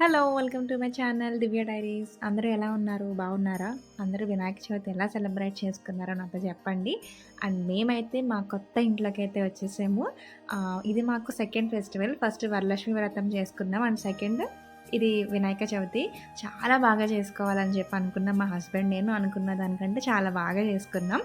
Hello welcome to my channel Divya diaries అందరూ ఎలా ఉన్నారు? బాగున్నారా? అందరూ వినాయక చవితి ఎలా సెలబ్రేట్ చేసుకున్నారో నాతో చెప్పండి. అండ్ మేమైతే మా కొత్త ఇంట్లోకి అయితే వచ్చేసాము ఇది మాకు సెకండ్ ఫెస్టివల్ ఫస్ట్ వరలక్ష్మి వ్రతం చేసుకున్నాం. అండ్ సెకండ్ ఇది వినాయక చవితి. చాలా బాగా చేసుకోవాలని చెప్పి అనుకున్న మా హస్బెండ్ నేను అనుకున్న దానికంటే చాలా బాగా చేసుకున్నాం.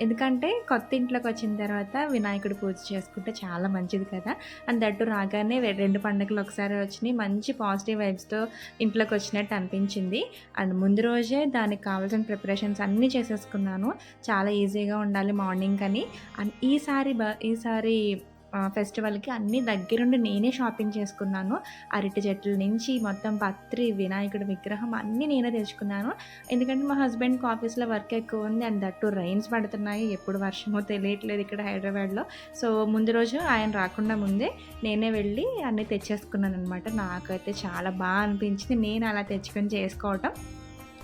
ఎందుకంటే కొత్త ఇంట్లోకి వచ్చిన తర్వాత వినాయకుడు పూజ చేసుకుంటే చాలా మంచిది కదా. అండ్ దట్టు రాగానే రెండు పండుగలు ఒకసారి వచ్చినాయి. మంచి పాజిటివ్ వైబ్స్తో ఇంట్లోకి వచ్చినట్టు అనిపించింది. అండ్ ముందు రోజే దానికి కావాల్సిన ప్రిపరేషన్స్ అన్నీ చేసేసుకున్నాను. చాలా ఈజీగా ఉండాలి మార్నింగ్ అని. అండ్ ఈసారి బ ఈసారి ఫెస్టివల్కి అన్నీ దగ్గరుండి నేనే షాపింగ్ చేసుకున్నాను. అరటి చెట్ల నుంచి మొత్తం పత్రి వినాయకుడి విగ్రహం అన్నీ నేనే తెచ్చుకున్నాను. ఎందుకంటే మా హస్బెండ్కి ఆఫీస్లో వర్క్ ఎక్కువ ఉంది. అండ్ దట్టు రైన్స్ పడుతున్నాయి. ఎప్పుడు వర్షమో తెలియట్లేదు ఇక్కడ హైదరాబాద్లో. సో ముందు రోజు ఆయన రాకుండా ముందే నేనే వెళ్ళి అన్నీ తెచ్చేసుకున్నాను అనమాట నాకైతే చాలా బాగా అనిపించింది. నేను అలా తెచ్చుకొని చేసుకోవటం.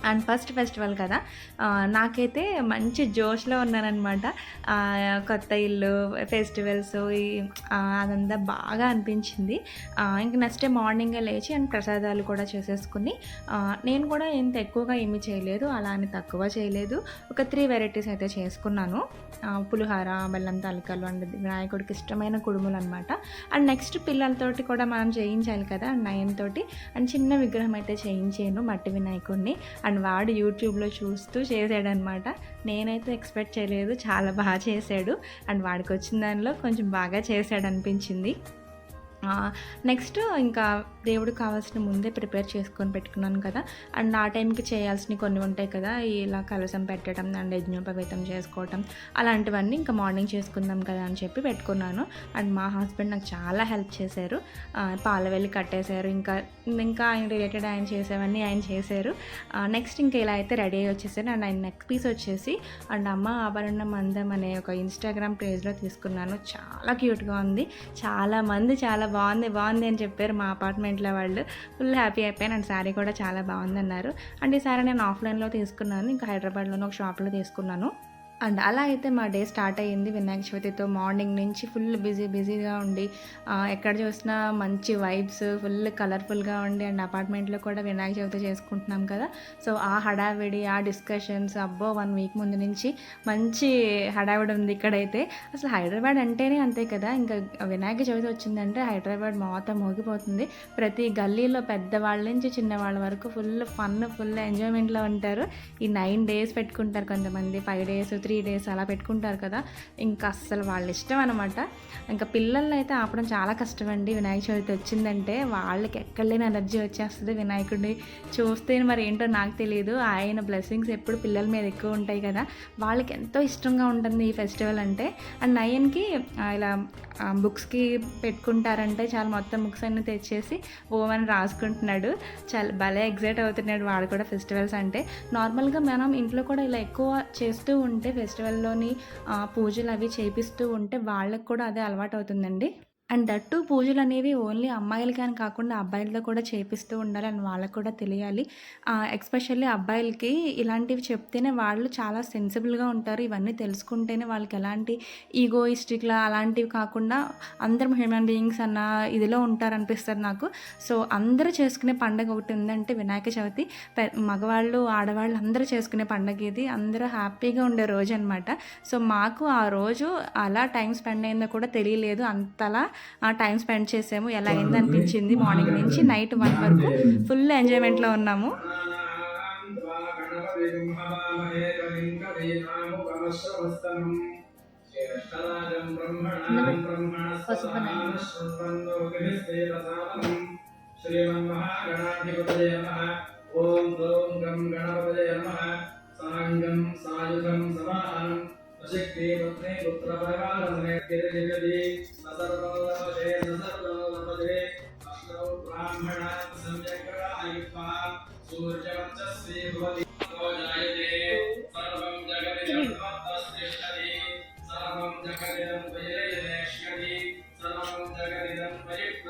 అండ్ ఫస్ట్ ఫెస్టివల్ కదా. నాకైతే మంచి జోష్లో ఉన్నానన్నమాట. కొత్త ఇల్లు ఫెస్టివల్స్ అదంతా బాగా అనిపించింది. ఇంక నెక్స్ట్ డే మార్నింగే లేచి అండ్ ప్రసాదాలు కూడా చేసేసుకుని నేను కూడా ఇంత ఎక్కువగా ఏమి చేయలేదు అలా అని తక్కువ చేయలేదు. ఒక త్రీ వెరైటీస్ అయితే చేసుకున్నాను. పులిహార బెల్లం తాలికలు అండ్ వినాయకుడికి ఇష్టమైన కుడుములు అనమాట అండ్ నెక్స్ట్ పిల్లలతోటి కూడా మనం చేయించాలి కదా అండ్ నయన్ తోటి అండ్ చిన్న విగ్రహం అయితే చేయించాను మట్టి వినాయకుడిని అండ్ వాడు యూట్యూబ్లో చూస్తూ చేసాడనమాట నేనైతే ఎక్స్పెక్ట్ చేయలేదు చాలా బాగా చేశాడు. అండ్ వాడికి వచ్చిన దానిలో కొంచెం బాగా చేశాడు అనిపించింది నెక్స్ట్ ఇంకా దేవుడు కావాల్సిన ముందే ప్రిపేర్ చేసుకొని పెట్టుకున్నాను కదా. అండ్ ఆ టైంకి చేయాల్సినవి కొన్ని ఉంటాయి కదా. ఇలా కలసం పెట్టడం అండ్ యజ్ఞోపవేతం చేసుకోవటం అలాంటివన్నీ ఇంకా మార్నింగ్ చేసుకుందాం కదా అని చెప్పి పెట్టుకున్నాను. అండ్ మా హస్బెండ్ నాకు చాలా హెల్ప్ చేశారు. పాలవెల్లి కట్టేశారు. ఇంకా ఇంకా ఆయన రిలేటెడ్ ఆయన చేసేవన్నీ ఆయన చేశారు. నెక్స్ట్ ఇంకా ఇలా అయితే రెడీ అయ్యి వచ్చేసాను. అండ్ ఆయన నెక్ పీస్ వచ్చేసి అండ్ అమ్మ ఆభరణం అందం అనే ఒక ఇన్స్టాగ్రామ్ పేజ్లో తీసుకున్నాను. చాలా క్యూట్గా ఉంది. చాలామంది చాలా బాగుంది బాగుంది అని చెప్పారు మా అపార్ట్మెంట్లో వాళ్ళు. ఫుల్ హ్యాపీ అయిపోయాను. అండ్ శారీ కూడా చాలా బాగుంది అన్నారు అండ్ ఈ సారీ నేను ఆఫ్లైన్లో తీసుకున్నాను. ఇంకా హైదరాబాద్లోనే ఒక షాప్లో తీసుకున్నాను. అండ్ అలా అయితే మా డే స్టార్ట్ అయ్యింది వినాయక చవితితో మార్నింగ్ నుంచి ఫుల్ బిజీ బిజీగా ఉండి ఎక్కడ చూసినా మంచి వైబ్స్ ఫుల్ కలర్ఫుల్గా ఉండి అండ్ అపార్ట్మెంట్లో కూడా వినాయక చవితి చేసుకుంటున్నాం కదా. సో ఆ హడావిడి ఆ డిస్కషన్స్ అబ్బో వన్ వీక్ ముందు నుంచి మంచి హడావిడి ఉంది ఇక్కడైతే. అసలు హైదరాబాద్ అంటేనే అంతే కదా ఇంకా వినాయక చవితి వచ్చిందంటే హైదరాబాద్ మొత్తం మోగిపోతుంది. ప్రతి గల్లీలో పెద్దవాళ్ళ నుంచి చిన్నవాళ్ళ వరకు ఫుల్ ఫన్ ఫుల్ ఎంజాయ్మెంట్లో ఉంటారు. ఈ నైన్ డేస్ పెట్టుకుంటారు కొంతమంది five days three three days అలా పెట్టుకుంటారు కదా. ఇంకా అస్సలు వాళ్ళ ఇష్టం అనమాట ఇంకా పిల్లల్ని అయితే ఆపడం చాలా కష్టం అండి వినాయక చవితి వచ్చిందంటే వాళ్ళకి ఎక్కడ లేని ఎనర్జీ వచ్చేస్తుంది. వినాయకుడిని చూస్తే మరి ఏంటో నాకు తెలియదు. ఆయన బ్లెస్సింగ్స్ ఎప్పుడు పిల్లల మీద ఎక్కువ ఉంటాయి కదా. వాళ్ళకి ఎంతో ఇష్టంగా ఉంటుంది ఈ ఫెస్టివల్ అంటే. అండ్ నయన్కి ఇలా బుక్స్కి పెట్టుకుంటారంటే చాలా మొత్తం బుక్స్ అన్నీ తెచ్చేసి ఓమని రాసుకుంటున్నాడు. చాలా భలే ఎగ్జైట్ అవుతున్నాడు వాడు కూడా ఫెస్టివల్స్ అంటే. నార్మల్గా మనం ఇంట్లో కూడా ఇలా ఎక్కువ చేస్తూ ఉంటే ఫెస్టివల్లోని పూజలు అవి చేపిస్తూ ఉంటే వాళ్ళకి కూడా అదే అలవాటు అవుతుందండి అండ్ దట్టు పూజలు అనేవి ఓన్లీ అమ్మాయిలకి అని కాకుండా అబ్బాయిలతో కూడా చేపిస్తూ ఉండాలి అని వాళ్ళకి కూడా తెలియాలి. ఎక్స్పెషల్లీ అబ్బాయిలకి ఇలాంటివి చెప్తేనే వాళ్ళు చాలా సెన్సిబుల్గా ఉంటారు. ఇవన్నీ తెలుసుకుంటేనే వాళ్ళకి ఎలాంటి ఈగోయిస్టిక్లా అలాంటివి కాకుండా అందరం హ్యూమన్ బీయింగ్స్ అన్న ఇదిలో ఉంటారనిపిస్తారు నాకు. సో అందరూ చేసుకునే పండగ ఒకటి ఉందంటే వినాయక చవితి. మగవాళ్ళు ఆడవాళ్ళు అందరూ చేసుకునే పండగ ఇది. అందరూ హ్యాపీగా ఉండే రోజు అనమాట సో మాకు ఆ రోజు అలా టైం స్పెండ్ అయిందో కూడా తెలియలేదు. అంతలా టైం స్పెండ్ చేసాము. ఎలా అయింది అనిపించింది మార్నింగ్ నుంచి నైట్ వన్ వరకు ఫుల్ ఎంజాయ్మెంట్లో ఉన్నాము. శ్రీమన్మహాగణాధిపతయ నమః ఓం ఓం గం గణపతయ నమః సాంగం సాయుధం సమానం శక్తి పుత్రే పుత్ర పరివారమనే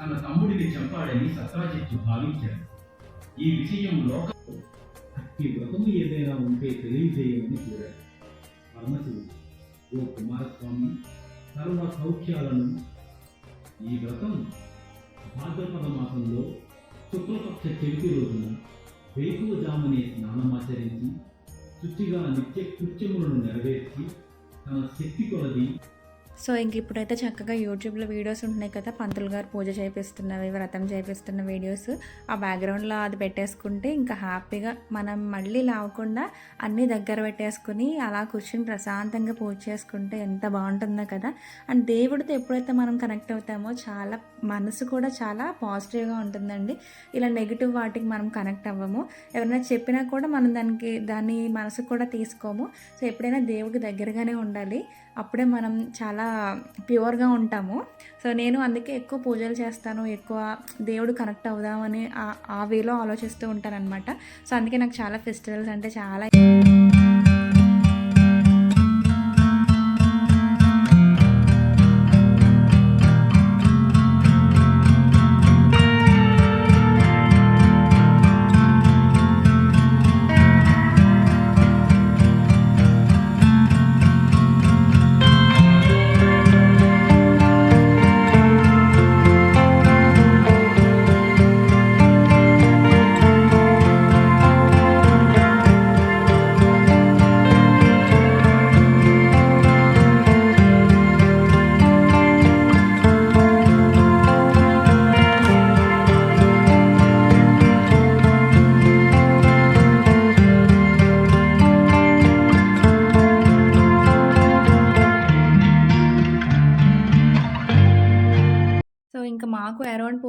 తన తమ్ముడిని చంపాడని సత్రాజిత్తు భావించాడు. ఈ విషయం లోక అట్టి వ్రతము ఏదైనా ఉంటే తెలియజేయమని కోరాడు. పరమశివుడు ఓ కుమారస్వామి సర్వ సౌఖ్యాలను ఈ వ్రతం భాద్రపద మాసంలో శుక్లపక్ష చవితి రోజున వేకువజామునే స్నానమాచరించి శుచిగా నిత్య కృత్యములను నెరవేర్చి తన శక్తి కొలది సో ఇంక ఇప్పుడైతే చక్కగా యూట్యూబ్లో వీడియోస్ ఉంటున్నాయి కదా పంతులు గారు పూజ చేపిస్తున్నవి వ్రతం చేపిస్తున్న వీడియోస్. ఆ బ్యాక్గ్రౌండ్లో అది పెట్టేసుకుంటే ఇంకా హ్యాపీగా మనం మళ్ళీ లావకుండా అన్నీ దగ్గర పెట్టేసుకుని అలా కూర్చుని ప్రశాంతంగా పూజ చేసుకుంటే ఎంత బాగుంటుందో కదా. అండ్ దేవుడితో ఎప్పుడైతే మనం కనెక్ట్ అవుతామో చాలా మనసు కూడా చాలా పాజిటివ్గా ఉంటుందండి. ఇలా నెగిటివ్ వాటికి మనం కనెక్ట్ అవ్వము. ఎవరైనా చెప్పినా కూడా మనం దానికి దాన్ని మనసుకు కూడా తీసుకోము. సో ఎప్పుడైనా దేవుడికి దగ్గరగానే ఉండాలి. అప్పుడే మనం చాలా ప్యూర్గా ఉంటాము. సో నేను అందుకే ఎక్కువ పూజలు చేస్తాను. ఎక్కువ దేవుడు కనెక్ట్ అవుదామని ఆ- ఆ వేలో ఆలోచిస్తూ ఉంటాను అనమాట సో అందుకే నాకు చాలా ఫెస్టివల్స్ అంటే చాలా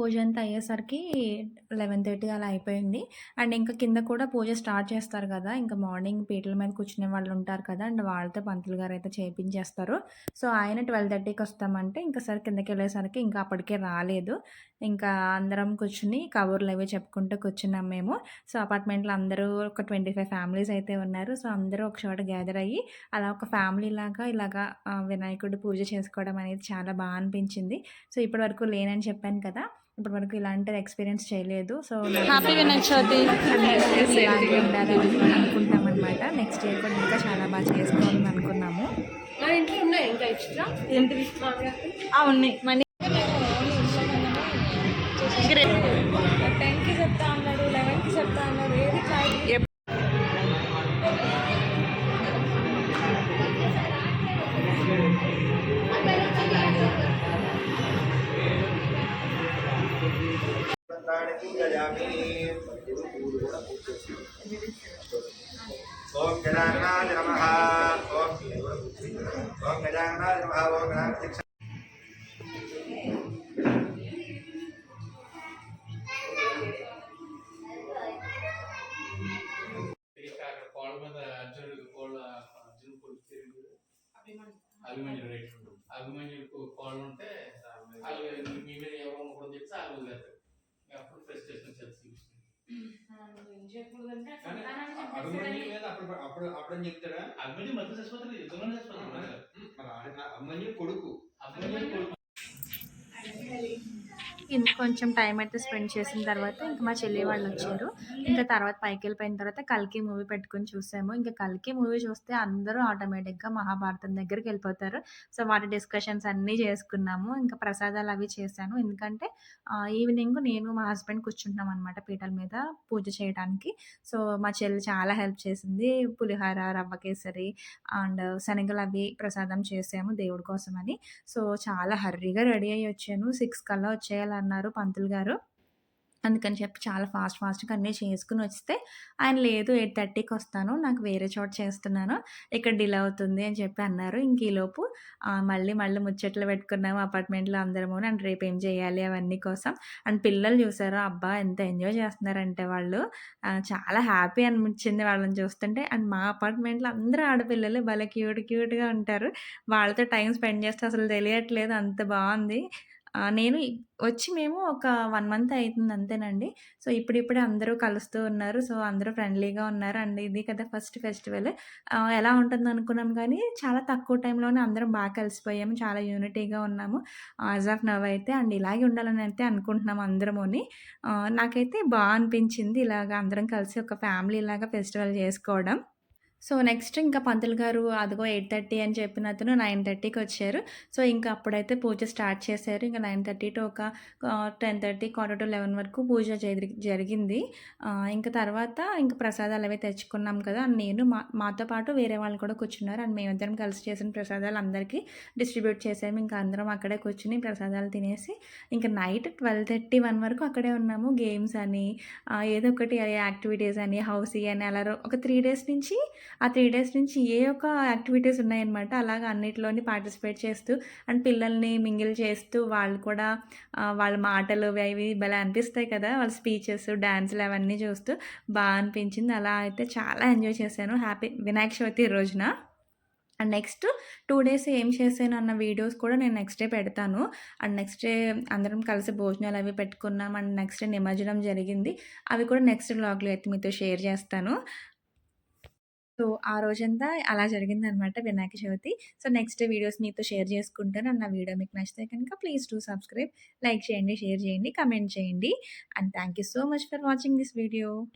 పూజ అంతా అయ్యేసరికి లెవెన్ థర్టీ అలా అయిపోయింది. అండ్ ఇంకా కింద కూడా పూజ స్టార్ట్ చేస్తారు కదా ఇంకా మార్నింగ్ పీటల మీద కూర్చునే వాళ్ళు ఉంటారు కదా అండ్ వాళ్ళతో పంతులు గారు అయితే చేయించేస్తారు సో ఆయన ట్వెల్వ్ థర్టీకి వస్తామంటే ఇంకా సరే కిందకి వెళ్ళేసరికి ఇంకా అప్పటికే రాలేదు. ఇంకా అందరం కూర్చుని కబుర్లు అవి చెప్పుకుంటూ కూర్చున్నాం మేము. సో అపార్ట్మెంట్లో అందరూ ఒక ట్వంటీ ఫైవ్ ఫ్యామిలీస్ అయితే ఉన్నారు. సో అందరూ ఒక చోట గ్యాదర్ అయ్యి అలా ఒక ఫ్యామిలీ లాగా ఇలాగా వినాయకుడి పూజ చేసుకోవడం అనేది చాలా బాగా అనిపించింది. సో ఇప్పటి వరకు లేనని చెప్పాను కదా ఇప్పటి వరకు ఇలాంటి ఎక్స్పీరియన్స్ చేయలేదు. సో హ్యాపీ వినాయక చవితి ఇలాగే ఉండాలి అనుకుంటాం అనమాట నెక్స్ట్ ఇయర్ కూడా ఇంకా చాలా బాగా చేసుకోవాలని అనుకున్నాము మన ఇంట్లో ఉన్నాయి. టెన్కి చెప్తా అన్నాడు లెవెన్కి చెప్తా అన్నాడు ఏది క్లారిటీ ఓం గజాననాయ నమః. ఓం గజాననాయ నమః. ఓం గణాధిపతి అప్పుడు అప్పుడు అప్పుడని చెప్తాడా? అభిమన్యు మధ్య అభిమన్యు కొడుకు. అభిమన్యు కొడుకు. కొంచెం టైం అయితే స్పెండ్ చేసిన తర్వాత ఇంకా మా చెల్లి వాళ్ళు వచ్చారు. ఇంకా తర్వాత పైకి వెళ్ళిపోయిన తర్వాత కల్కి మూవీ పెట్టుకొని చూసాము. ఇంకా కల్కి మూవీ చూస్తే అందరూ ఆటోమేటిక్గా మహాభారతం దగ్గరికి వెళ్ళిపోతారు. సో వాటి డిస్కషన్స్ అన్నీ చేసుకున్నాము. ఇంకా ప్రసాదాలు అవి చేశాను. ఎందుకంటే ఈవినింగ్ నేను మా హస్బెండ్ కూర్చుంటున్నాం అనమాట పీటల మీద పూజ చేయడానికి సో మా చెల్లి చాలా హెల్ప్ చేసింది. పులిహార రవ్వ కేసరి అండ్ శనగలు అవి ప్రసాదం చేసాము దేవుడి కోసం అని సో చాలా హర్రీగా రెడీ అయ్యి వచ్చాను. సిక్స్ కల్లా అన్నారు పంతులు గారు. అందుకని చెప్పి చాలా ఫాస్ట్ ఫాస్ట్గా అన్నీ చేసుకుని వస్తే ఆయన లేదు ఎయిట్ థర్టీకి వస్తాను నాకు వేరే చోట చేస్తున్నాను ఇక్కడ డిలే అవుతుంది అని చెప్పి అన్నారు. ఇంక ఈలోపు మళ్ళీ మళ్ళీ ముచ్చట్లు పెట్టుకున్నాము అపార్ట్మెంట్లో అందరము అండ్ రేపు ఏం చేయాలి అవన్నీ కోసం. అండ్ పిల్లలు చూసారు అబ్బా ఎంత ఎంజాయ్ చేస్తున్నారంటే వాళ్ళు. చాలా హ్యాపీ అనిపించింది వాళ్ళని చూస్తుంటే. అండ్ మా అపార్ట్మెంట్లో అందరూ ఆడపిల్లలు భలే క్యూట్ క్యూట్గా ఉంటారు. వాళ్ళతో టైం స్పెండ్ చేస్తే అసలు తెలియట్లేదు అంత బాగుంది. నేను వచ్చి మేము ఒక వన్ మంత్ అవుతుంది అంతేనండి. సో, ఇప్పుడిప్పుడే అందరూ కలుస్తూ ఉన్నారు. సో, అందరూ ఫ్రెండ్లీగా ఉన్నారు. అండ్ ఇది కదా ఫస్ట్ ఫెస్టివల్. ఎలా ఉంటుంది అనుకున్నాం కానీ చాలా తక్కువ టైంలోనే అందరం బాగా కలిసిపోయాము. చాలా యూనిటీగా ఉన్నాము. యాజ్ ఆఫ్ నవ్ అయితే అండ్ ఇలాగే ఉండాలని అయితే అనుకుంటున్నాం అందరముని. నాకైతే బాగా అనిపించింది ఇలాగ అందరం కలిసి ఒక ఫ్యామిలీ లాగా ఫెస్టివల్ చేసుకోవడం. సో, నెక్స్ట్ ఇంకా పంతులు గారు అదిగో 8:30 అని చెప్పిన అతను 9:30కి వచ్చారు. సో, ఇంకా అప్పుడైతే పూజ స్టార్ట్ చేశారు. ఇంకా నైన్ థర్టీ టు ఒక టెన్ థర్టీ క్వార్టర్ టు 11 వరకు పూజ జరిగింది. ఇంకా తర్వాత ఇంక ప్రసాదాలు అవి తెచ్చుకున్నాం కదా! నేను మా మాతో పాటు వేరే వాళ్ళు కూడా కూర్చున్నారు. అండ్ మేమిద్దరం కలిసి చేసిన ప్రసాదాలు అందరికీ డిస్ట్రిబ్యూట్ చేసాము. ఇంకా అందరం అక్కడే కూర్చొని ప్రసాదాలు తినేసి ఇంకా నైట్ 12:30, 1 వరకు అక్కడే ఉన్నాము. గేమ్స్ అని ఏదో ఒకటి యాక్టివిటీస్ అని, హౌసీ అని అలా ఒక త్రీ డేస్ నుంచి ఆ త్రీ డేస్ నుంచి ఏ ఒక్క యాక్టివిటీస్ ఉన్నాయన్నమాట. అలాగా అన్నిటిలోని పార్టిసిపేట్ చేస్తూ అండ్ పిల్లల్ని మింగిల్ చేస్తూ వాళ్ళు కూడా వాళ్ళ మాటలు అవి భలే అనిపిస్తాయి కదా! వాళ్ళ స్పీచెస్, డ్యాన్సులు అవన్నీ చూస్తూ బాగా అనిపించింది. అలా అయితే చాలా ఎంజాయ్ చేశాను. హ్యాపీ వినాయక చవితి రోజున. అండ్ నెక్స్ట్ టూ డేస్ ఏం చేశాను అన్న వీడియోస్ కూడా నేను నెక్స్ట్ డే పెడతాను. అండ్ నెక్స్ట్ డే అందరం కలిసి భోజనాలు అవి పెట్టుకున్నాం. అండ్ నెక్స్ట్ డే నిమజ్జనం జరిగింది. అవి కూడా నెక్స్ట్ బ్లాగ్లో అయితే మీతో షేర్ చేస్తాను. సో, ఆ రోజంతా అలా జరిగిందనమాట Vinayaka Chavithi. So, next videos మీతో షేర్ చేసుకుంటాను. నా వీడియో మీకు నచ్చితే కనుక ప్లీజ్ డూ సబ్స్క్రైబ్. లైక్ చేయండి, షేర్ చేయండి, కమెంట్ చేయండి. And thank you so much for watching this video.